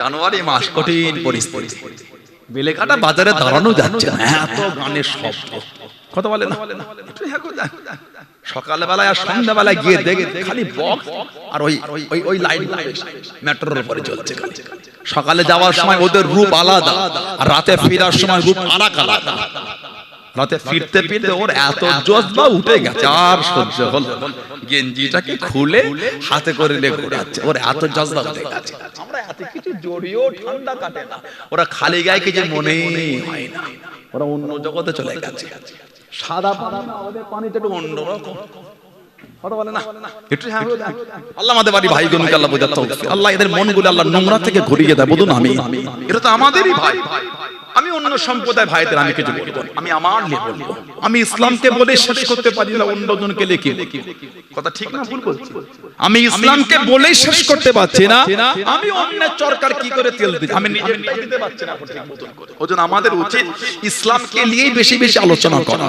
জানুয়ারি মাস কঠিন পরিস্থিতি। বেলেকাটা বাজারে দাঁড়ানো যাচ্ছে না। এত গানের শব্দ। কথা বলে না। একটু হ্যাঁ গো, দেখ। সকালবেলায় আর সন্ধ্যাবেলায় গিয়ে দেখে খালি বক্স আর ওই ওই ওই লাইট মেট্রোর উপরে চলছে সকালে যাওয়ার সময় ওদের রূপ আলাদা আর রাতে ফেরার সময় রূপ আলাদা। রাতে ফিরতে ফিরতে ওর এত জজবা উঠে গেছে। আর সহ্য হল গেঞ্জিটাকে খুলে হাতে করে লেগে ঘোরাচ্ছে। ওর এত জজবা উঠে গেছে। আমরা এত কিছু জড়িয়েও ঠান্ডা কাটে না। ওরা খালি গায়ে কিছু মনেই হয় না। ওরা অন্য জগতে চলে গেছে। সাদা পানি না ওদের পানিটা একটু অন্যরকম। হ্যাঁ বলে না। আল্লাহ আমাদের বাড়ি ভাই আল্লাহ আল্লাহ এদের মনগুলো আল্লাহ নোংরা থেকে ঘুরিয়ে দেয়। বলুন আমি। এটা তো আমাদেরই ভাই। আমি অন্য সম্প্রদায় ভাইদের আমি কিছু বলব আমি আমার নিয়ে বলব। আমি ইসলামকে বলে শেষ করতে পারি না অন্যজনকে লিখে কথা ঠিক না ভুল বলছি? আমি ইসলামকে বলেই শেষ করতে পারছি না। আমি অন্যের চরকার কি করে তেল দিই আমি নিজে দিতে পারছি না ঠিক মতন করে ওজন আমাদের উচিত ইসলামকে নিয়েই বেশি বেশি আলোচনা করা।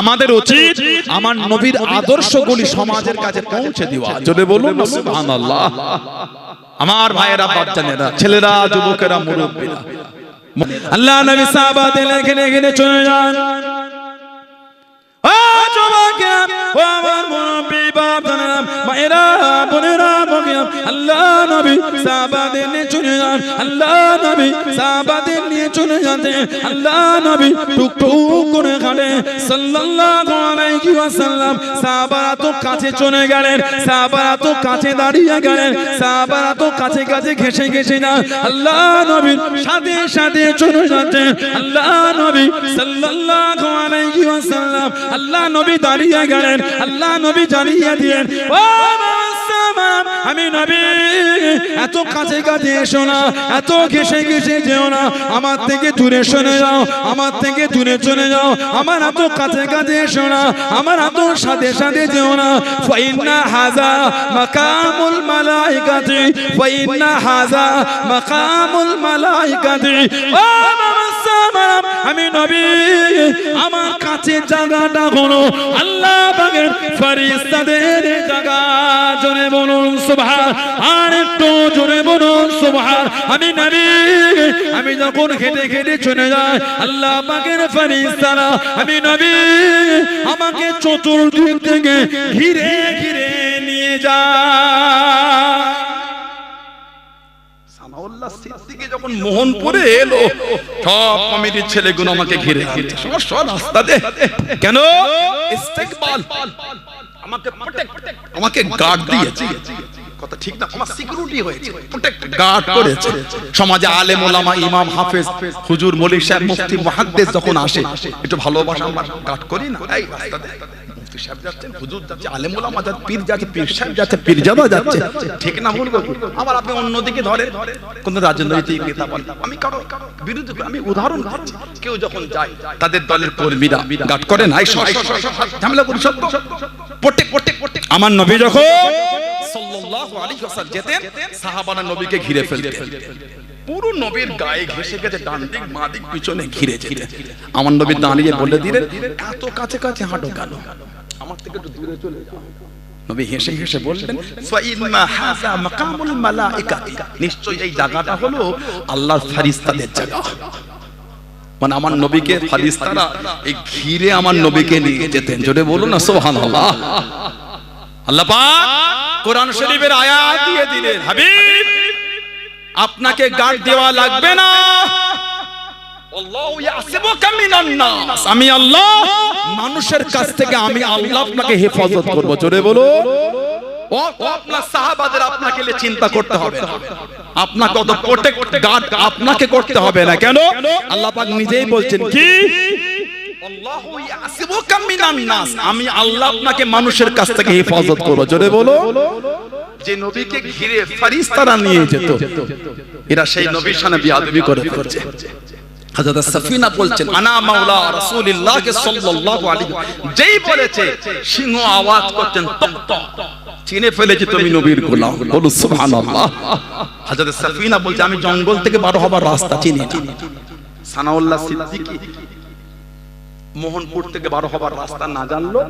আমাদের উচিত আমার নবীর আদর্শগুলি সমাজের কাছে পৌঁছে দেওয়া। যদি বলুন সুবহানাল্লাহ। আমার ভাইয়েরা বাচ্চানেরা ছেলেরা যুবকেরা মুরব্বীরা। আল্লাহ নবী সাহাবাদের এখানে এখানে চলে যান। আল্লাহ নবী সাহাবাদের নিয়ে চলে যান, আল্লাহ নবী সাহাবাদের নিয়ে চলে যাতে, আল্লাহ নবী টুক টুক করে হাঁটে সাল্লাল্লাহু আলাইহি ওয়াসাল্লাম, সাহাবারা তো কাছে চলে গেলেন, সাহাবারা তো কাছে দাঁড়িয়ে গেলেন, সাহাবারা তো কাছে কাছে ঘেসে ঘেসে না। আল্লাহ নবীর সাথে সাথে চলে যাচ্ছে আল্লাহ নবী সাল্লাল্লাহু আলাইহি ওয়াসাল্লাম, আল্লাহ নবী দাঁড়িয়ে গেলেন, আল্লাহ নবী জানিয়ে দিলেন, ও এত কাছে কাছে এসো না, এত ঘেসে ঘেসে যেও না। আমার থেকে দূরে সরে যাও, আমার থেকে দূরে চলে যাও। আমার এত কাছে কাছে এসো না, আমার এত সাথে সাথে যেও না। ফাইন্না হাজা মাকামুল মালাইকাতি, ফাইন্না হাজা মাকামুল মালাইকাতি। ও আমি নবী, আমার কাছে জায়গাটা হলো আল্লাহ পাকের ফেরেশতাদের জায়গা। জোরে বলুন, সুবহান, আর একটু জোরে বলুন, সুবহান। আমি নবী, আমি যখন হেঁটে হেঁটে চলে যাই, আল্লাহ পাকের ফেরেশতারা আমি নবী, আমাকে চতুর্দিক থেকে ঘিরে ঘিরে নিয়ে যায়। সানাউল্লাহ সিদ্দিকী যখন মোহনপুরে এলো সব কমিটির ছেলেগুলো আমাকে ঘিরে দিয়েছে সব সব রাস্তা দে। কেন? ইস্তেকবাল। আমাকে protect, আমাকে গার্ড দিয়েছে। কথা ঠিক না? আমার সিকিউরিটি হয়েছে। প্রোটেক্ট গার্ড করেছে। সমাজে আলেম ওলামা ইমাম হাফেজ হুজুর মলিক সাহেব মুফতি মুহাদ্দিস যখন আসে একটু ভালোবাসা আমরা গার্ড করি না? এই মুফতি সাহেব যাচ্ছেন হুজুর যাচ্ছে আলেম ওলামা যাচ্ছে পীর যাচ্ছে পীর সাহেব যাচ্ছে। পীরজাদা যাচ্ছে। ঠিক না ভুল আবার আপনি অন্যদিকে ধরেন কোন রাজনৈতিক নেতা বলেন। আমি কারও বিরুদ্ধে আমি উদাহরণ দিচ্ছি। কেউ যখন যায় তাদের দলের কর্মীরা গাট করে নাই ঝামেলা করি সব পটে পটে পটে আমার নবী যখন সাল্লাল্লাহু আলাইহি ওয়াসাল্লাম যেতেন সাহাবারা নবীকে ঘিরে ফেলতেন। পুরো নবীর গায়ে ঘেসে গেছে ডান দিক বাঁ দিক পিছনে ঘিরে যেতে আমার নবী দাঁড়িয়ে বলে দিলেন এত কাছে কাছে হাঁটো কেন? আমার থেকে একটু দূরে চলে যাও। নবী হেসে হেসে বললেন ফাইন্না হাযা মাকামুল নিশ্চয়ই এই জায়গাটা হলো আল্লাহর ফেরেশতাদের জায়গা। মানে আমার নবীকে ফারিস্তারা এই ঘিরে আমার নবীকে নিয়ে যেতেন। জোরে বলুন না সুবহানাল্লাহ। আল্লাহ পাক কোরআন শরীফের আয়াত দিয়ে দিলেন হাবিব আপনাকে গার্ড দেওয়া লাগবে না। আল্লাহু ইয়াসিবুকা মিনান নাস। আমি আল্লাহ মানুষের কাছ থেকে আমি আল্লাহ আপনাকে হেফাজত করব। জোরে বলো ও ও আপনার সাহাবাদের আপনাকে চিন্তা করতে হবে। আপনাকে অত প্রোটেক্ট গার্ড আপনাকে করতে হবে না কেন? আল্লাহ পাক নিজেই বলছেন কি? আল্লাহু ইয়াসিবুকা মিনান নাস। আমি আল্লাহ আপনাকে মানুষের কাছ থেকে হেফাজত করব। জোরে বলো যে নবীকে ঘিরে ফারিস্তারা নিয়ে যেত। এরা সেই নবীর সামনে বিয়াদবি করে ফেলছে হযরত সাফিনা বলছেন আনা মাওলা রাসূলুল্লাহ সাল্লাল্লাহু আলাইহি যেই বলেছে সিংহ আওয়াজ করতেন চিনে ফেলেছে তুমি নবীর গোলাম বলো সুবহানাল্লাহ। হযরত সাফিনা বলছে আমি জঙ্গল থেকে বারো হবার রাস্তা চিনি সানাউল্লাহ সিদ্দিকী মোহনপুর থেকে বারো হবার রাস্তা না জানলো।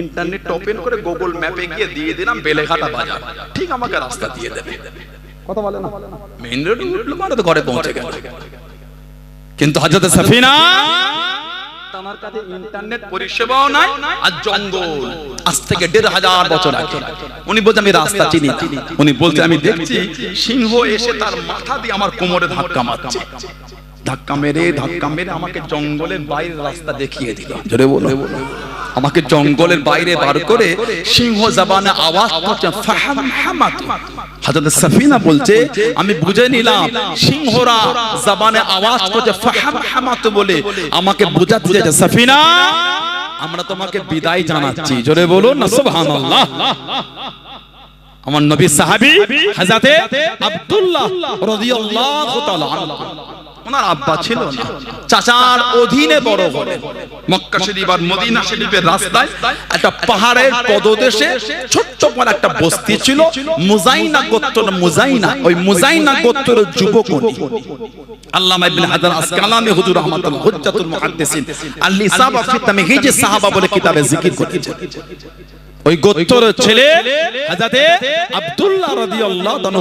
ইন্টারনেট ওপেন করে গুগল ম্যাপে গিয়ে দিয়ে দিলাম বেলেঘাটা বাজার। ঠিক আমাকে রাস্তা দিয়ে দেবে। কথা বলে না? মেইন রোড উঠল মানে তো ঘরে পৌঁছে গেল। কিন্তু হযরত সাফিনা কাছে ইন্টারনেট পরিষেবাও নাই আর জঙ্গল। আজ থেকে দেড় হাজার বছর আগে। উনি বলছে আমি রাস্তা চিনি উনি বলছে আমি দেখছি সিংহ এসে তার মাথা দিয়ে আমার কোমরে ধাক্কা মারছে। ধাক্কা মেরে ধাক্কা মেরে আমাকে জঙ্গলের বাইরের রাস্তা দেখিয়ে দিল। জোরে বলো। আমাকে জঙ্গলের বাইরে বার করে সিংহ জবানে আওয়াজ করছে ফাহাম হামাত হযরত সফিনা বলছে আমি বুঝে নিলাম সিংহরা জবানে আওয়াজ করছে ফাহাম হামাত বলে। আমাকে বোঝাতে চাইছে সফিনা আমরা তোমাকে বিদায় জানাচ্ছি। জোরে বলুন না সুবহানাল্লাহ। আমার নবী সাহাবী হযরতে আব্দুল্লাহ রাদিয়াল্লাহু তাআলা ওনার আব্বা ছিল না। চাচার অধীনে বড় হলেন মক্কা শরীফ আর মদিনা শরীফের রাস্তায় একটা পাহাড়ের পদদেশে ছোট্ট করে একটা বস্তি ছিল। মুজাইনা গোত্র মুজাইনা। ওই মুজাইনা গোত্রের যুবক। আল্লামা ইবনে হাজার আসকালানি হুজুর রহমাতুল্লাহ হুজ্জাতুল মুহাদ্দিসিন। আল ইসাবা ফি তামহিজ সাহাবা বলে কিতাবে জিকির করেছেন। ওই গোত্র ছেলে হাজাতে আব্দুল্লাহ রাদিয়াল্লাহু তাআলা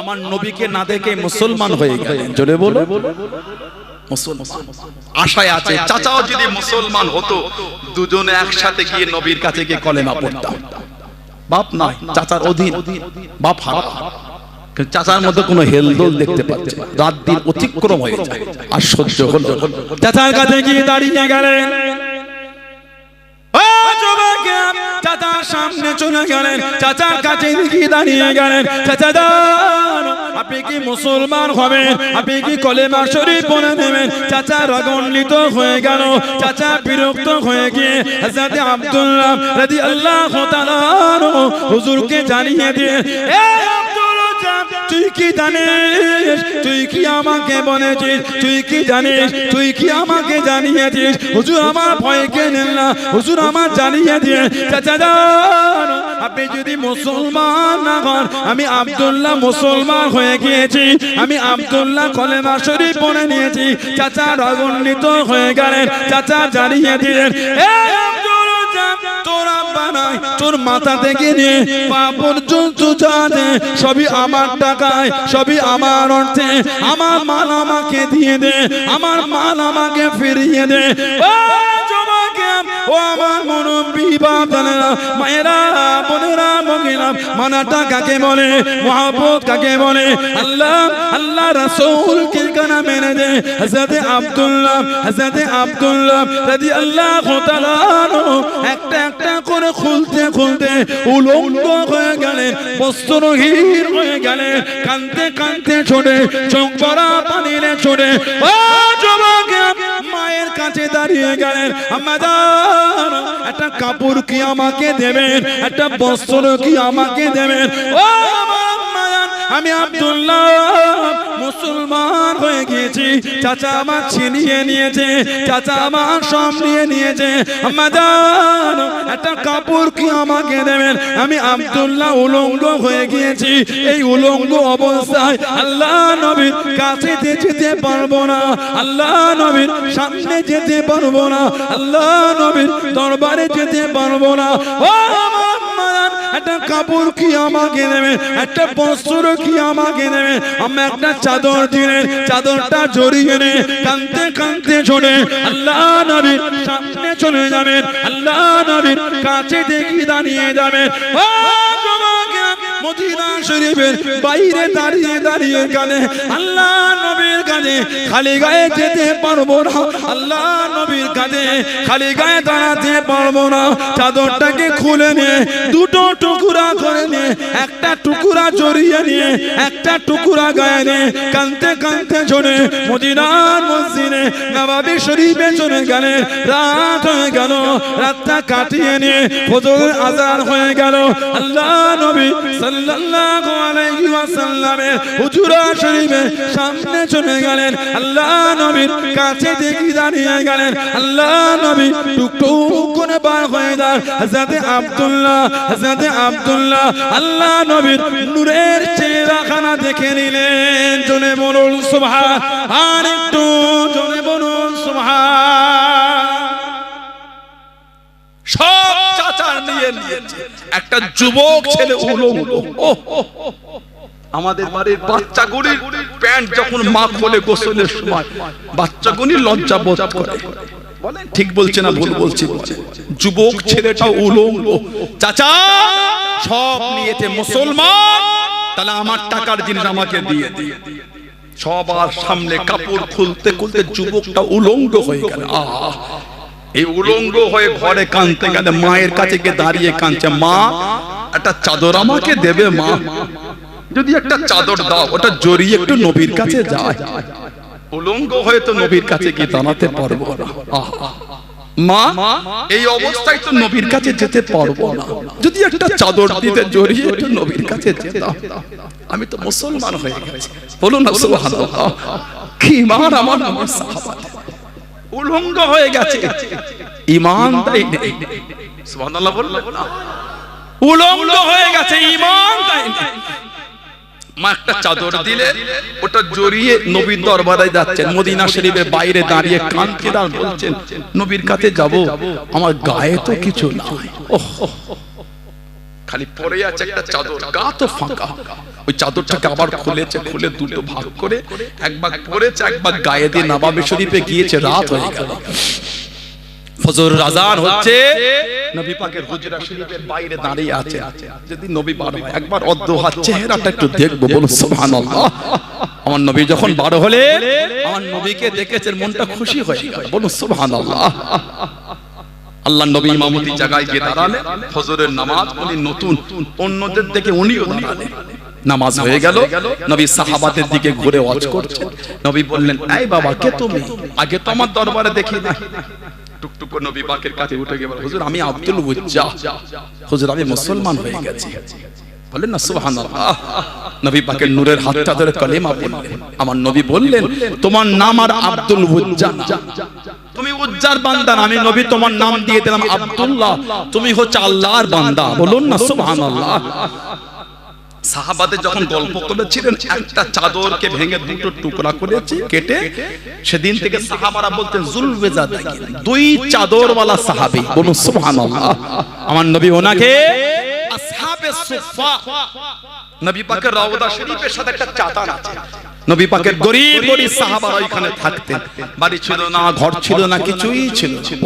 আমার নবীকে না দেখে মুসলমান হয়ে গেলেন। জোরে বলো মুসলমান। আশায় আছে চাচাও যদি মুসলমান হতো দুজনে একসাথে গিয়ে নবীর কাছে গিয়ে কলেমা পড়তাম। বাপ নাই চাচার অধীন বাপ হারা। চাচার মধ্যে কোনো হেলদোল দেখতে পাচ্ছে রাত দিন অতিক্রম হয়ে যায়। আর সহ্য হলো। চাচার কাছে গিয়ে দাঁড়িয়ে গেলেন। চাচার সামনে চলে গেলেন। চাচার কাছে কি দাঁড়িয়ে গেলেন। চাচা যান, আপনি কি মুসলমান হবেন? আপনি কি কলেমা শরীফ পড়ে নেবেন? চাচা রাগান্বিত হয়ে গেল। চাচা বিরক্ত হয়ে গিয়ে হযরত আব্দুল্লাহ রাদিয়াল্লাহু তাআলা হুজুরকে জানিয়ে দিয়ে এ তুই কি জানিস? তুই কি আমাকে বলেছিস? তুই কি জানিস? তুই কি আমাকে জানিয়েছিস? হুজুর আমার ভয়কে নেন না? হুজুর আমার জানিয়ে দিয়ে চাচা আপনি যদি মুসলমান না হন, আমি আব্দুল্লাহ মুসলমান হয়ে গিয়েছি। আমি আব্দুল্লাহ কলেমা শরীফ পড়ে নিয়েছি। চাচা রাগান্বিত হয়ে গেলেন। চাচা জানিয়ে দিলেন, এ তোর তোর মাথা থেকে নিয়ে পা পর্যন্ত জানে, সবই আমার টাকায়, সবই আমার অর্থে। আমার মাল আমাকে দিয়ে দে, আমার মাল আমাকে ফিরিয়ে দে। ও আমার মুরব্বী বাবারা মায়েরা, বোনেরা মহিলা মানাটা কাকে বলে, মহাব্বত কাকে বলে? আল্লাহ আল্লাহ রাসূল কে কানা মেনে দে। হযরত আব্দুল্লাহ হযরত আব্দুল্লাহ রাদিয়াল্লাহু তাআলা একটা একটা করে খুলতে খুলতে উলঙ্গ হয়ে গেলেন বস্ত্রহীন হয়ে গেলেন কানতে কানতে ছোটে চোখ ভরা পানিরে ছোটে ও মায়ের কাছে দাঁড়িয়ে গেলেন। আমাদের একটা কাপড় কি আমাকে দেবেন? একটা বস্ত্র কি আমাকে দেবেন? ও আমি আব্দুল্লাহ, মুসলমান হয়ে গিয়েছি। চাচা আমার ছিনিয়ে নিয়েছে, চাচা আমার সব নিয়ে নিয়েছে। আমাদের একটা কাপড় কি আমাকে দেবেন? আমি আব্দুল্লাহ উলঙ্গ হয়ে গিয়েছি। এই উলঙ্গ অবস্থায় আল্লাহ নবীর কাছে যেতে পারব না। আল্লাহ নবীর সামনে যেতে পারব না। আল্লাহ নবীর দরবারে যেতে পারব না। ও একটা কাপড় কি আমাকে দেবে? একটা বস্ত্র কি আমাকে দেবে? আমি একটা চাদর দিলেন চাদরটা জড়িয়ে নে কানতে কানতে চলে আল্লাহ নবীর সামনে চলে যাবেন আল্লাহ নবীর কাছে দেখি দাঁড়িয়ে যাবেন ও মদিনা শরীফের বাইরে দাঁড়িয়ে দাঁড়িয়ে কানে আল্লাহ নবীর কাছে খালি গায়ে যেতে পারব না। আল্লাহ নবীর কাছে খালি গায়ে দাঁড়াতে পারব না। চাদরটাকে খুলে নিয়ে, দুটো টুকুরা করে নিয়ে, একটা টুকুরা জড়িয়ে নিয়ে, একটা টুকুরা গায়ে নিয়ে কানতে কানতে চলে মদিনার মসজিদে, নবাবি শরীফে চলে গেলেন রাত হয়ে গেল, রাতটা কাটিয়ে নিয়ে, ফজর আজান হয়ে গেল। আল্লাহ নবী সাল্লাল্লাহু আলাইহি ওয়াসাল্লামের হুজুরা শরীফে সামনে চলে গেলেন। আল্লাহ নবীর কাছে দেখি দাঁড়িয়ে গেলেন। আল্লাহ নবী টুকটুক করে বার হয়ে যান। হযরত আব্দুল্লাহ হযরত আব্দুল্লাহ আল্লাহ নবীর নূরের চেহারাখানা দেখে নিলেন। জনে বলুন, সুবহান। আর একটু জনে বলুন, সুবহান। সব চাচার নিয়ে নিয়েছে। একটা যুবক ছেলে উলঙ্গ ও আমাদের বাড়ির বাচ্চাগুলির প্যান্ট যখন মা খোলে গোসলের সময় বাচ্চাগুলি লজ্জা বোধ করে। ঠিক বলছে না ভুল বলছি। বলে। যুবক ছেলেটা উলঙ্গ। চাচা সব নিয়েছে মুসলমান। তাহলে আমার টাকার জিনিস আমাকে দিয়ে দিয়ে সবার সামনে কাপড় খুলতে খুলতে যুবকটা উলঙ্গ হয়ে গেল। আহ এই উলঙ্গ হয়ে ঘরে কানতে গেলে মায়ের কাছে গিয়ে দাঁড়িয়ে কাঁদছে মা। একটা চাদর আমাকে দেবে মা। যদি একটা চাদর দাও ওটা জড়িয়ে একটু নবীর কাছে যায়। উলঙ্গ হয়ে তো নবীর কাছে গিয়ে দাঁড়াতে পারব না। মা এই অবস্থায় তো নবীর কাছে যেতে পারব না। যদি একটা চাদর দিতে জড়িয়ে একটু নবীর কাছে যেতাম আমি তো মুসলমান হয়ে গেছি। বলুন না সুবহানাল্লাহ। কি ইমান আমার আমার সাহাবাদের উলঙ্গ হয়ে গেছে। ইমান তাই নেই। সুবহানাল্লাহ বললেন না উলঙ্গ হয়ে গেছে ইমান তাই নেই। মা একটা চাদর দিলে ওটা জড়িয়ে নবীর দরবারে যাচ্ছেন। মদিনা শরীফের বাইরে দাঁড়িয়ে কানকে আর বলছেন নবীর কাছে যাব। আমার গায়ে তো কিছু নাই। ওহ খালি পরে আছে একটা চাদর। গা তো ফাঁকা। ওই চাদরটাকে আবার খুলেছে খুলে দুটো ভাগ করে এক ভাগ পরেছে এক ভাগ গায়ে দিয়ে নবাবে শরীফে গিয়েছে রাত হয়ে গেল। ফজর রাজান হচ্ছে। নবী পাকের হুজরা শরীফের বাইরে দাঁড়িয়ে আছে। যদি নবী বার হয়, একবার অদ্দোহা চেহারাটা একটু দেখব বলুন সুবহানাল্লাহ। আমার নবী যখন বার হলে আমার নবীকে দেখেছেন মনটা খুশি হয়ে গেল। বলুন সুবহানাল্লাহ। আল্লাহ নবী ইমামতি জায়গায় গিয়ে দাঁড়ালেন। ফজরের নামাজ উনি নতুন অন্যদের দেখে উনিও দাঁড়ালেন। নামাজ হয়ে গেল। নবী সাহাবাদের দিকে ঘুরে ওয়াজ করছেন। নবী বললেন এই বাবা কে তুমি? আগে তো আমার দরবারে দেখি না টুকটুক নবী পাকের কাছে উঠে গিয়ে বলে, হুজুর আমি আব্দুল বুজ্জা হুজুর আমি মুসলমান হয়ে গেছি। বলেন না সুবহানাল্লাহ। নবী পাকের নূরের হাতটা ধরে কলেমা বললেন। আমার নবী বললেন তোমার নাম আর আব্দুল বুজ্জা না। তুমি উজ্জার বান্দা আমি নবী তোমার নাম দিয়ে দিলাম আব্দুল্লাহ। তুমি হচ্ছে আল্লাহর বান্দা। বলুন না সুবহানাল্লাহ। সাহাবাদের যখন গল্প করেছিলেন, একটা চাদরকে ভেঙে দুটো টুকরা করেছে, কেটে সেদিন থেকে সাহাবারা বলতেন জুলবেজা দুই বলুন আমার নবী ওনাকে আসহাবে বাড়ি ছিল না, ঘর ছিল না, কিছুই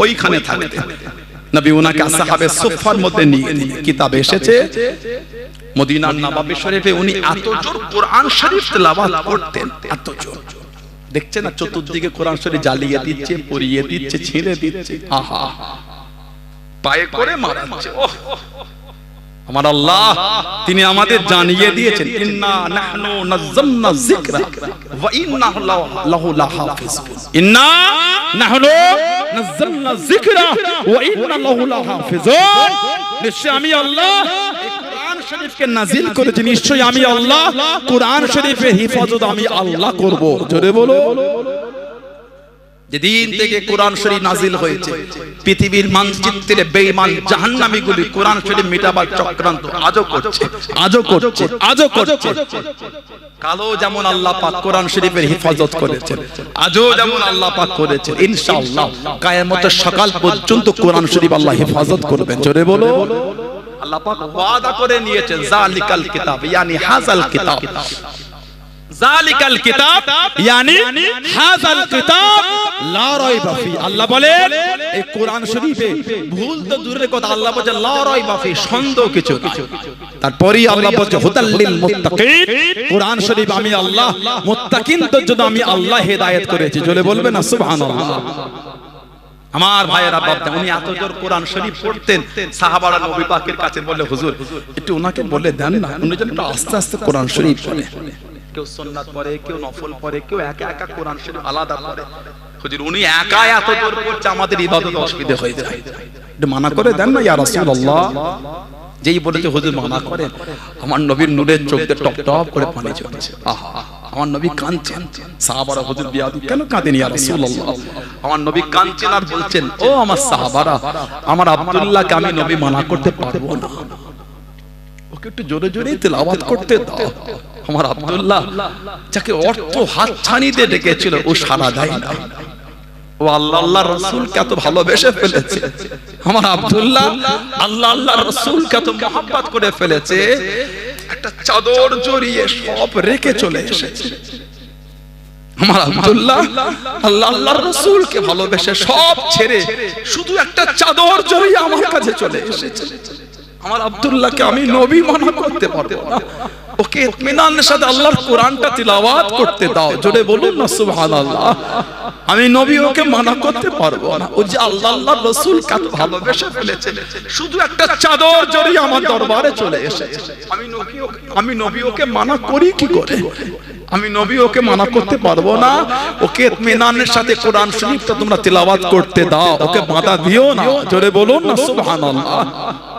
ওইখানে নবী ওনাকে মধ্যে নিয়ে, কিতাবে এসেছে মদিনার নবাবী শরীফে উনি এত জোর কোরআন শরীফ তেলাওয়াত করতেন, এত জোর। দেখছেন না? চতুর্দিকে কোরআন শরীফ জ্বালিয়ে দিচ্ছে পরিয়ে দিচ্ছে, ছিঁড়ে দিচ্ছে। আহা। পায়ে করে মারাচ্ছে ওহ আমার আল্লাহ, তিনি আমাদের জানিয়ে দিয়েছেন, ইন্না নাহনু নাযালনা যিকরা ওয়া ইন্না লাহু লাহাফিজ ইন্না নাহনু নাযালনা যিকরা ওয়া ইন্না লাহু লাহাফিজুন। নিশ্চয় আমি আল্লাহ শরীফকে নাজিল আমি আল্লাহ, কোরআন শরীফের হিফাজত আমি আল্লাহ করব। জোরে বলো। যেদিন থেকে কোরআন শরীফ নাজিল হয়েছে, পৃথিবীর জাহান্নামীগুলি কোরআন শরীফ চক্রান্ত আজও করছে আজও করছে আজও করছে। কালো যেমন আল্লাহ পাক কোরআন শরীফের হেফাজত করেছেন, আজও যেমন আল্লাহ পাক করেছেন, ইনশাআল্লাহ, কায়ামতের সকাল পর্যন্ত কোরআন শরীফ আল্লাহ হেফাজত করবেন। জোরে বলো। আল্লাহ পাক ওয়াদা করে নিয়েছেন, জালিকাল কিতাব ইয়ানি কিতাব। জালিকাল কিতাব, ইয়ানি কিতাব। লা রাইবা ফি। আল্লাহ বলেন, এই কোরআন শরীফে ভুল তো দূরের কথা, আল্লাহ বলে লা রাইবা ফি সন্দেহ কিছু তারপরেই আল্লাহ বলছে, হুদাল লিল মুত্তাকিন কোরআন শরীফ আমি আল্লাহ, মুত্তাকিনদের জন্য আমি আল্লাহ হেদায়েত করেছি। জোরে বলবেন না, সুবহানাল্লাহ। আমার ভাইয়েরা বাবা উনি এত জোর কোরআন শরীফ পড়তেন সাহাবারা নবী পাকের কাছে বলে হুজুর একটু ওনাকে বলে দেন না উনি যেন একটু আস্তে আস্তে কোরআন শরীফ পড়ে। কেউ সুন্নাত পড়ে কেউ নফল পড়ে কেউ একা একা কোরআন শরীফ আলাদা পড়ে। হুজুর উনি একা এত জোর করছে আমাদের ইবাদত অসুবিধা হয়ে যায়। একটু মানা করে দেন না ইয়া রাসূলুল্লাহ। যেই বলেছে হুজুর মানা করেন। আমার নবীর নূরের চোখ দিয়ে টপ টপ করে পানি ঝরছে আহা। আমার নবী কাঁদছেন। সাহাবারা হুজুর বিয়াদি কেন কাঁদেন ইয়া রাসূলুল্লাহ? আমার নবী কাঁদছেন আর বলছেন ও আমার সাহাবারা আমার আব্দুল্লাহকে আমি নবী মানা করতে পারব না। ওকে একটু জোরে জোরে তেলাওয়াত করতে দাও। আমার আব্দুল্লাহ যাকে অর্থ হাত ছানিতে ডেকেছিল ও সারা দেয় না ও আল্লাহ আল্লাহ রসুলকে এত ভালোবেসে ফেলেছে। আমার আব্দুল্লাহ আল্লাহ আল্লাহ রসুলকে এত মহাব্বত করে ফেলেছে। একটা চাদর জড়িয়ে সব রেখে চলে এসেছে। আমার আব্দুল্লাহ ছেড়ে শুধু একটা চাদর জড়িয়ে চলে আমার আব্দুল্লাহকে আমি নবী মনে করতে পারব না। ওকে ইতমিনানের সাথে আল্লাহর কোরআনটা তিলাওয়াত করতে দাও। জোরে বলুন না, সুবহানাল্লাহ। আমি নবী, ওকে মানা করতে পারব না। ও যে আল্লাহ আল্লাহর রসুল কত ভালোবেসে ফেলেছে। শুধু একটা চাদর জড়িয়ে আমার দরবারে চলে এসেছে। আমি নবী আমি নবী, ওকে মানা করি কি করে? আমি নবী, ওকে মানা করতে পারব না। ওকে ইতমিনানের সাথে কোরআন শরীফটা তোমরা তিলাওয়াত করতে দাও। ওকে বাধা দিও না। জোরে বলুন না, সুবহানাল্লাহ।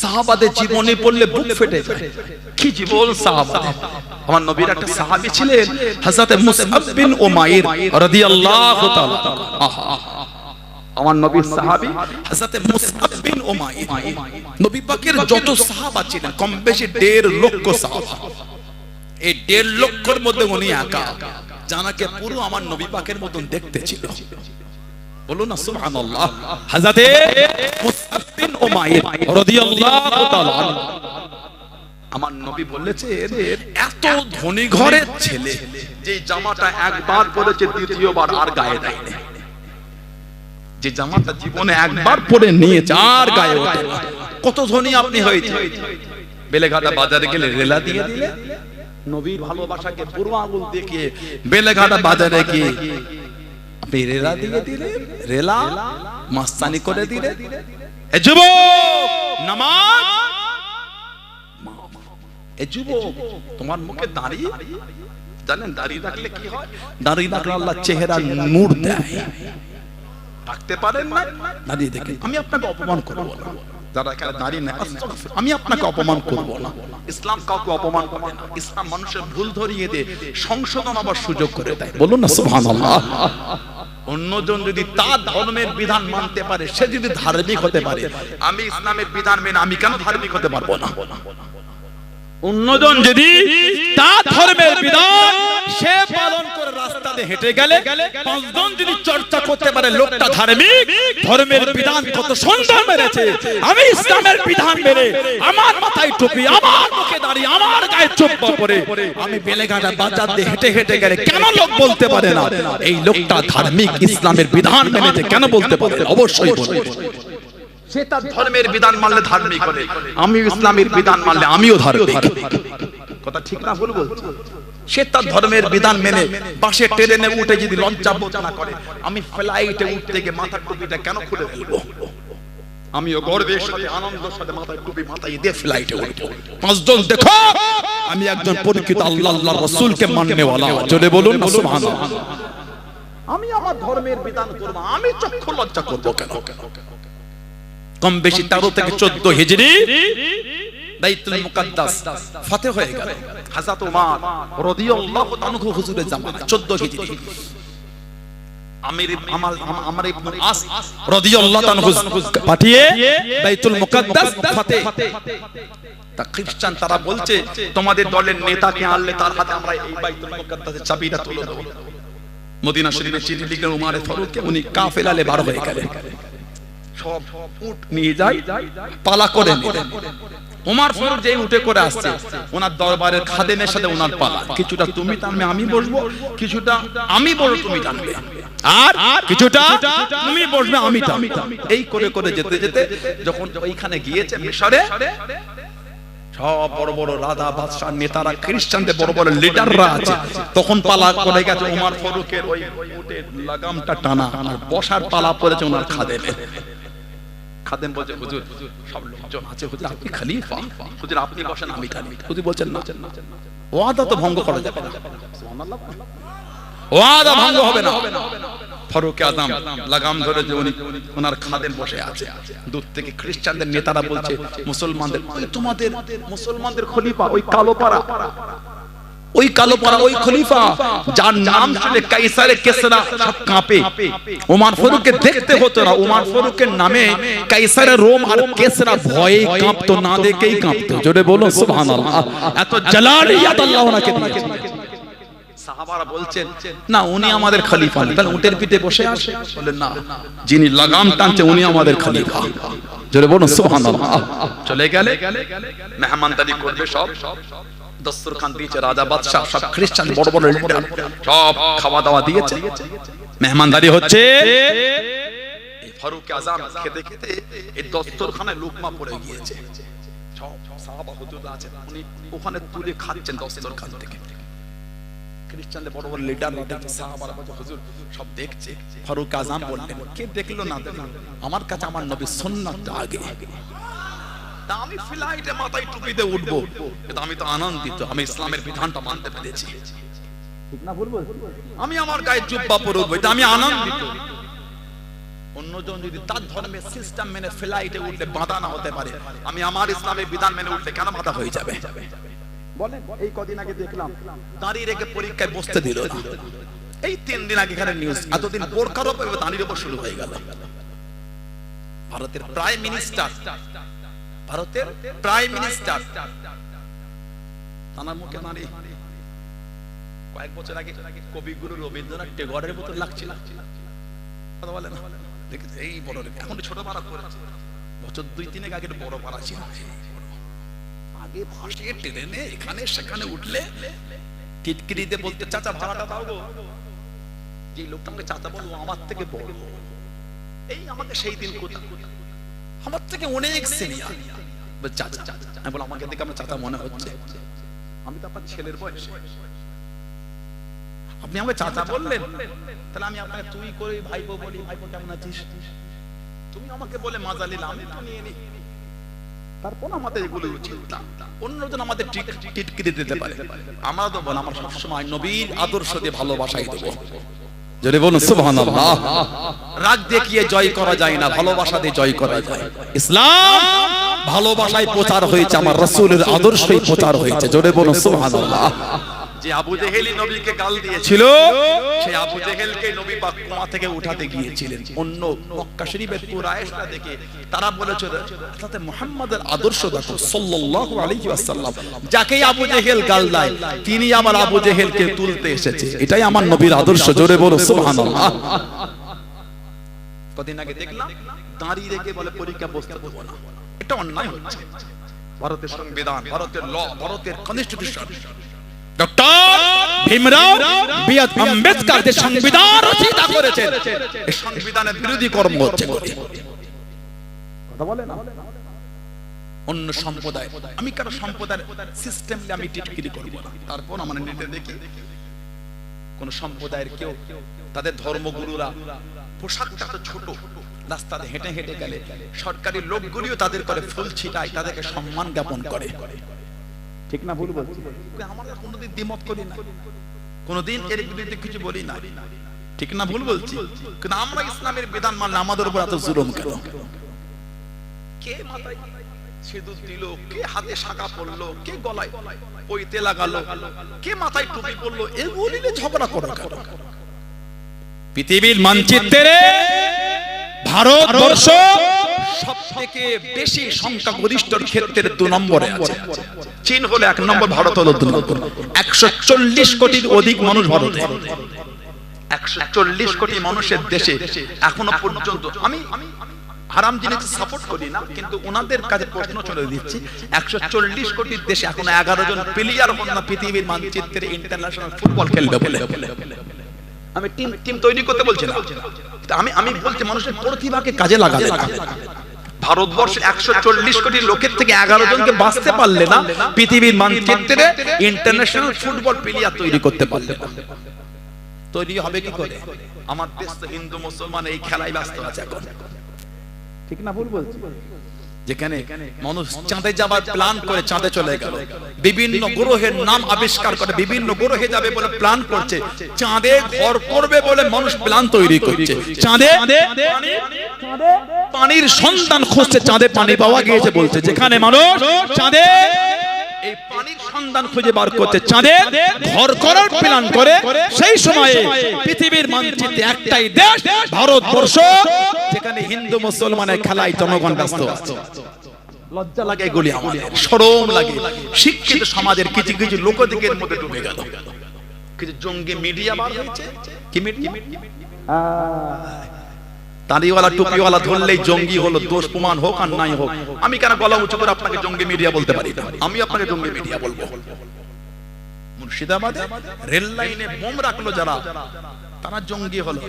সাহাবাদের জীবনে পড়লে বুক ফেটে যায়। কি জীবন? সাহাবাদের? আমার নবীর একটা সাহাবী ছিলেন হযরত মুসআব বিন উমাইর রাদিয়াল্লাহু তাআলা। আহা আমার নবীর সাহাবী হযরত মুসআব বিন উমাইর। নবী পাকের যত সাহাবা ছিলেন কম বেশি দেড় লক্ষ সাহাবা। এই দেড় লক্ষের মধ্যে উনি একা। জানাকে পুরো আমার নবী পাকের মতন দেখতে ছিল। বলুন না সুবহানাল্লাহ। হযরতে মুসআব বিন উমাইর রাদিয়াল্লাহু তাআলা আমার নবী এত ধনী ঘরের ছেলে যে জামাটা একবার পরেছে দ্বিতীয়বার আর গায়ে দেয়নি যে জামাটা জীবনে একবার পরে নিয়েছে আর গায়ে ওঠে না। কত ধনী আপনি হয়েছে বেলেঘাটা বাজারে গেলে রেলা দিয়ে দিলে। নবীর ভালোবাসাকে পুরো আঙুল দেখিয়ে বেলেঘাটা বাজারে গিয়ে আপনি রেলা দিয়ে দিলে, রেলা মাস্তানি করে দিলে। তোমার মুখে দাঁড়িয়ে জানেন দাঁড়িয়ে রাখলে কি হয়? দাঁড়িয়ে রাখলে আল্লাহ চেহারা নূর দেয়। রাখতে পারেন না? দাঁড়িয়ে দেখে আমি আপনাকে অপমান করব না। যারা দাঁড়িয়ে নেয় আমি আপনাকে অপমান করব না। ইসলাম কাউকে অপমান করে না। ইসলাম মানুষের ভুল ধরিয়ে দিয়ে সংশোধন আবার সুযোগ করে দেয়। বলুন না, সুবহানাল্লাহ। অন্যজন যদি তার ধর্মের বিধান মানতে পারে, সে যদি ধার্মিক হতে পারে, আমি ইসলামের বিধান মেনে আমি কেন ধার্মিক হতে পারব না? অন্যজন যদি তার ধর্মের বিধান, সে পালন করে রাস্তাতে হেঁটে গেলে পাঁচজন যদি চর্চা করতে পারে, লোকটা ধার্মিক, ধর্মের বিধান কত সুন্দর মেরেছে আমি ইসলামের বিধান মেরে আমার মাথায় টুপি, আমার মুখে দাঁড়িয়ে আমার গায়ে চোপ্পা পরে আমি বেলেঘাটা বাজার দিয়ে হেঁটে হেঁটে গেলে কেন লোক বলতে পারে না? এই লোকটা ধার্মিক, ইসলামের বিধান মেনেছে, কেন বলতে পারে অবশ্যই বলবে। সে তার ধর্মের বিধান মানলে ধার্মিক আমি ইসলামের বিধান মানলে আমিও ধার্মিক। কথা ঠিক না ভুল বলছি? সে তার ধর্মের বিধান মেনে বাসে ট্রেনে উঠে যদি লজ্জা বোধ না করে আমি ফ্লাইটে উঠতে গিয়ে মাথার টুপিটা কেন খুলে ফেলব? আমিও গর্বের সাথে আনন্দের সাথে মাথায় টুপি মাথায় দিয়ে ফ্লাইটে উঠবো। পাঁচজন দেখো আমি একজন পরীক্ষিত আল্লাহ আল্লাহ রসুলকে মাননেওয়ালা জোরে বলুন সুবহানাল্লাহ। আমি আমার ধর্মের বিধান করব আমি চক্ষু লজ্জা করব কেন? কম বেশি তেরো থেকে চোদ্দ হিজরি বাইতুল মুকাদ্দাস ফাতে হয়ে গেল। হাজাত ওমর রাদিয়াল্লাহু তাআলা হুজুরের জামানা 14 হিজরি। আমির আমাল আমার ইবনে আস রাদিয়াল্লাহু তাআলা পাঠিয়ে বাইতুল মুকাদ্দাস ফাতে। তা খ্রিস্টান তারা বলছে তোমাদের দলের নেতাকে আনলে তার হাতে আমরা এই বাইতুল মুকাদ্দাসের চাবিটা তুলে দেব। মদিনা শরীফে চিঠি লিখলেন উমারে ফারুককে উনি কাফেলালে বার হয়ে গেলেন। সব উট নিয়ে যায় পালা করে নিলেন ওমার ফারুক যেই উঠে করে আসছে ওনার দরবারের খাদেমের সাথে ওনার পালা। কিছুটা তুমি টানবে আমি বসবো কিছুটা আমি বসবো তুমি টানবে আর কিছুটা তুমি বসবে আমি এই করে করে যেতে যেতে যখন ওইখানে গিয়েছে মিশরে সব বড় বড় রাধা বাদশাহ নেতারা খ্রিস্টানদের বড় বড় লিডাররা আছে। তখন পালা করে গেছে ওমর ফারুকের ওই লাগামটা টানা। আর বসার পালা পড়েছে ওনার খাদেমে। খাদেম বলছে হুজুর সব লোকজন আছে হুজুর আপনি খলিফা হুজুর আপনি বসেন আমি হুজুর বলছেন না ওয়াদা তো ভঙ্গ করা যাবে না। ওয়াদা ভঙ্গ হবে না। ফারুক আজম লাগাম ধরে যে উনি ওনার খাদেম বসে আছে। দূর থেকে খ্রিস্টানদের নেতারা বলছে মুসলমানদের "ওই তোমাদের মুসলমানদের খলিফা ওই কালো পাড়া। ওই কালো পাড়া ওই খলিফা যার নাম শুনে কাইসারে কেসরা সব কাঁপে। ওমর ফারুককে দেখতে হতো না ওমর ফারুকের নামে কাইসারে রোম আর কেসরা ভয়ে কাঁপতো না দেখেই কাঁপতো। জোরে বলো সুবহানাল্লাহ। এত জালালিয়াত আল্লাহ ওনাকে দিয়েছে সাহাবারা বলছেন না উনি আমাদের খলিফা তাহলে উটের পিঠে বসে আসে বলেন না যিনি লাগাম টানছে উনি আমাদের খলিফা। জোরে বলুন সুবহানাল্লাহ। চলে গেলে মেহমানদারি করবে সব। দস্তরখান দিয়েছে রাজা বাদশাহ সব খ্রিস্টান বড় বড় লিডার সব খাওয়া দাওয়া দিয়েছে। মেহমানদারি হচ্ছে। ফারুক আজম খেতে খেতে এই দস্তরখানায় লুকমা পড়ে গিয়েছে। সব সাহাবা হুজুর আছেন উনি ওখানে তুলে খাচ্ছেন দস্তরখান থেকে। খ্রিস্টানদের বড় বড় লিডার সাহাবারা হুজুর সব দেখছে। ফারুক আজম বললেন কে দেখল না আমার কাছে আমার নবী সুন্নাতটা আগে। তা আমি ফ্লাইটে মাথায় টুপি দিয়ে উঠবো। কিন্তু আমি তো আনন্দিত আমি ইসলামের বিধানটা মানতে পেরেছি। আমি আমার গায়ে জুব্বা পরে উঠবো এটা আমি আনন্দিত। অন্যজন যদি তার ধর্মের সিস্টেম মেনে ফ্লাইটে উঠলে বাধা না হতে পারে আমি আমার ইসলামের বিধান মেনে উঠলে কেন বাধা হয়ে যাবে? বলেন এই কদিন আগে দেখলাম। দাঁড়িয়ে রেখে পরীক্ষায় বসতে দিল এই তিন দিন আগে এখানে নিউজ এতদিন বোরকার উপর দাঁড়িয়ে উপর শুরু হয়ে গেল। ভারতের প্রাইম মিনিস্টার ভারতের প্রাইম মিনিস্টার তানার মুখে দাঁড়িয়ে কয়েক বছর আগে কবিগুরু রবীন্দ্রনাথ টেগরের মতো লাগছিল। কথা বলে না? এই বড় এখন ছোট পাড়া করেছে বছর দুই তিনেক আগে বড় পাড়া ছিল। আগে ভাসিয়ে ট্রেনে, এখানে, সেখানে উঠলে টিটকিরিতে বলতে, চাচা, ভাড়াটা দাও গো। যে লোকটা আমাকে চাচা বলব আমার থেকে বড়। এই আমাকে সেই দিন কোথা আমার থেকে অনেক সিনিয়র আমি বলো আমাকে দেখে আমার চাচা মনে হচ্ছে। আমি তো আপনার ছেলের বয়স। আপনি আমাকে চাচা বললেন। তাহলে আমি আপনাকে তুই করে ভাইপো বলি, ভাইপো কেমন আছিস? তুমি আমাকে বলে মাজা নিলাম আমি তো নিয়ে নিই তারপর আমাদের এগুলো না অন্যজন আমাদের টিটকিরি দিতে পারে। আমরা তো বল আমার সবসময় নবীর আদর্শ দিয়ে ভালোবাসাই দেবো। যদি বলুন সুবহানাল্লাহ। রাগ দেখিয়ে জয় করা যায় না, ভালোবাসা দিয়ে জয় করা যায়। ইসলাম ভালোবাসায় প্রচার হয়েছে, আমার রাসূলের আদর্শই প্রচার হয়েছে জোরে বলুন সুবহানাল্লাহ। যে আবু জেহেলই নবীকে গাল দিয়েছিল সেই আবু জেহেলকে নবী পাক কুয়া থেকে উঠাতে গিয়েছিলেন। অন্য মক্কা শরীফের কুরাইশরা দেখে তারা বলেছিল তাতে মুহাম্মাদের আদর্শ দেখো সাল্লাল্লাহু আলাইহি ওয়াসাল্লাম। যাকেই আবু জেহেল গাল দেয় তিনি আমার আবু জেহেলকে তুলতে এসেছে। এটাই আমার নবীর আদর্শ জোরে বলো সুবহানাল্লাহ। কদিন আগে দেখলাম দাঁড়িয়ে রেখে বলে পরীক্ষা বসতে দেবো না। এটা অন্যায় হচ্ছে। ভারতের সংবিধান ভারতের ল ভারতের কনস্টিটিউশন ডক্টর ভীমরাও বিয়াদ আম্বেদকর যে সংবিধান রচনা করেছেন এই সংবিধানের বিরোধী কর্ম হচ্ছে কথা বলে না। অন্য সম্প্রদায়। আমি কারও সম্প্রদায়ের সিস্টেম আমি টিটকিরি করব না? তারপর আমার নেটে দেখি কোন সম্প্রদায়ের কেউ তাদের ধর্মগুরুরা পোশাকটা তো ছোট রাস্তাতে হেঁটে হেঁটে গেলে সরকারি লোকগুলিও তাদের করে ফুল ছিটায় তাদেরকে সম্মান জ্ঞাপন করে। ঠিক না ভুল বলছি? আমরা কোনোদিন দ্বিমত করি না কোনোদিন এর বিরুদ্ধে কিছু বলি না ঠিক না ভুল বলছি? কিন্তু আমরা ইসলামের বিধান মানলে আমাদের উপর এত জুলুম কেন? কে মাথায় সিঁদুর দিল? কে হাতে শাখা পড়ল কে গলায় পইতে লাগালো? কে মাথায় টুপি পড়ল এগুলি নিয়ে ঝগড়া করো কেন? পৃথিবীর মানচিত্রে ভারতবর্ষ সব থেকে বেশি দু নম্বরে চীন এক নম্বর, ভারত হলো নম্বর। একশো চল্লিশ কোটির অধিক মানুষ ভারতে। একশো চল্লিশ কোটি মানুষের দেশে এখনও পর্যন্ত আমি হারাম জিনিস সাপোর্ট করি না, কিন্তু ওনাদের কাছে প্রশ্ন চলে দিচ্ছি, একশো চল্লিশ কোটির দেশে এখনও এগারো জন প্লেয়ার হন পৃথিবীর মানচিত্রে ইন্টারন্যাশনাল ফুটবল খেলবে বলে। আমি টিম টিম তৈরি করতে বলছি না। আমি আমি বলছি মানুষের প্রতিভাকে কাজে লাগাতে। ভারতবর্ষে একশো চল্লিশ কোটি লোকের থেকে এগারো জনকে বাঁচতে পারলে না, পৃথিবীর মানচিত্রে ইন্টারন্যাশনাল ফুটবল প্লেয়ার তৈরি করতে পারলে না। তৈরি হবে কি করে? আমার দেশ হিন্দু, মুসলমান, এই খেলায় ব্যস্ত আছে এখন। ঠিক না, ভুল বলছি। যেখানে মানুষ চাঁদে যাবার প্ল্যান করে চাঁদে চলে গেল। বিভিন্ন গ্রহের নাম আবিষ্কার করে বিভিন্ন গ্রহে যাবে বলে প্ল্যান করছে। চাঁদে ঘর করবে বলে মানুষ প্ল্যান তৈরি করছে। চাঁদে পানির সন্তান খুঁজছে, চাঁদে পানি পাওয়া গিয়েছে বলছে। যেখানে মানুষ চাঁদে সন্ধান খুঁজে বার করতে চাঁদে ঘর করার প্ল্যান করে সেই সময়ে পৃথিবীর মানচিত্রে একটাই দেশ, ভারতবর্ষ, যেখানে হিন্দু মুসলমানের খেলায় জনগণ ব্যস্ত। আছে লজ্জা লাগে এগুলি আমাদের শরম লাগে। শিক্ষিত সমাজের কিছু কিছু লোকদিকের মধ্যে ডুবে গেল। কিছু জঙ্গি মিডিয়া বার হয়েছে? কি মিডিয়া? দাড়িওয়ালা, টুপিওয়ালা ধরলেই জঙ্গি হলো, দোষ প্রমাণ হোক আর নাই হোক। আমি কেন গলা উঁচু করে আপনাকে জঙ্গি মিডিয়া বলতে পারি না? আমি আপনাকে জঙ্গি মিডিয়া বলব। মুর্শিদাবাদে রেল লাইনে বোম রাখল যারা, তারা জঙ্গি হলো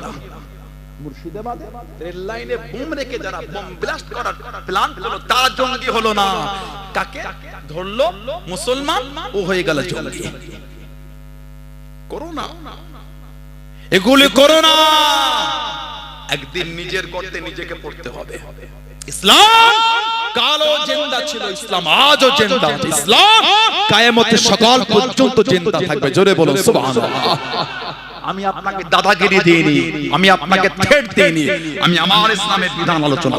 মুর্শিদাবাদে রেল লাইনে বোম রেখে যারা বোম ব্লাস্ট করার প্ল্যান করল, তারা জঙ্গি হলো না। কাকে? ধরলো মুসলমান, ও হয়ে গেল জঙ্গি। করোনা। এগুলি করোনা। একদিন নিজের গর্তে নিজেকে পড়তে হবে। ইসলাম! কালো জেন্দা ছিল ইসলাম আজও জেন্দা ইসলাম। কায়েমতের সকাল পর্যন্ত জেন্দা থাকবে জোরে বলো সুবহানাল্লাহ। আমি আপনাকে দাদাগিরি দিইনি আমি আপনাকে থ্রেট দিইনি। আমি আমার ইসলামের বিধান আলোচনা